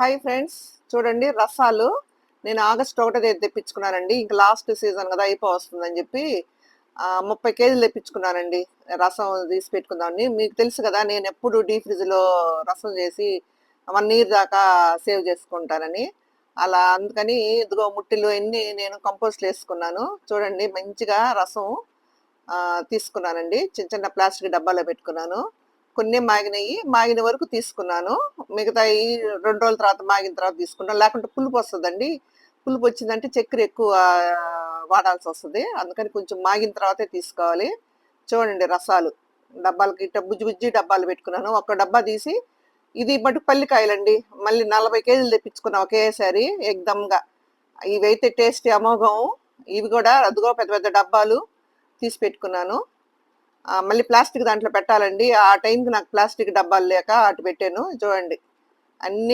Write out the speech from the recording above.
Hi friends చూడండి రసాలు. నేను ఆగస్ట్ ఒకటో తేదీ తెప్పించుకున్నానండి. ఇంకా లాస్ట్ సీజన్ కదా అయిపోవస్తుందని చెప్పి ముప్పై కేజీలు తెప్పించుకున్నానండి. రసం తీసి పెట్టుకుందామని. మీకు తెలుసు కదా నేను ఎప్పుడు డీ ఫ్రిడ్జ్లో రసం చేసి వన్ ఇయర్ దాకా సేవ్ చేసుకుంటానని. అలా అందుకని ఇదిగో ముట్టిలో ఎన్ని నేను కంపోస్ట్ వేసుకున్నాను. చూడండి మంచిగా రసం తీసుకున్నానండి. చిన్న చిన్న ప్లాస్టిక్ డబ్బాలో పెట్టుకున్నాను. కొన్ని మాగినాయి మాగిన వరకు తీసుకున్నాను. మిగతా ఈ రెండు రోజుల తర్వాత మాగిన తర్వాత తీసుకున్నాను లేకుంటే పులుపు వస్తుందండి. పులుపు వచ్చిందంటే చక్కెర ఎక్కువ వాడాల్సి వస్తుంది. అందుకని కొంచెం మాగిన తర్వాతే తీసుకోవాలి. చూడండి రసాలు. డబ్బాలకి ఇట్ట బుజ్జి బుజ్జి డబ్బాలు పెట్టుకున్నాను. ఒక డబ్బా తీసి ఇది మటు పల్లికాయలండి. మళ్ళీ నలభై కేజీలు తెప్పించుకున్నాం ఒకేసారి ఎగ్దమ్గా. ఇవైతే టేస్ట్ అమోఘం. ఇవి కూడా అదిగో పెద్ద పెద్ద డబ్బాలు తీసి పెట్టుకున్నాను. మళ్ళీ ప్లాస్టిక్ దాంట్లో పెట్టాలండి. ఆ టైంకి నాకు ప్లాస్టిక్ డబ్బాలు లేక అటు పెట్టాను. చూడండి. అన్ని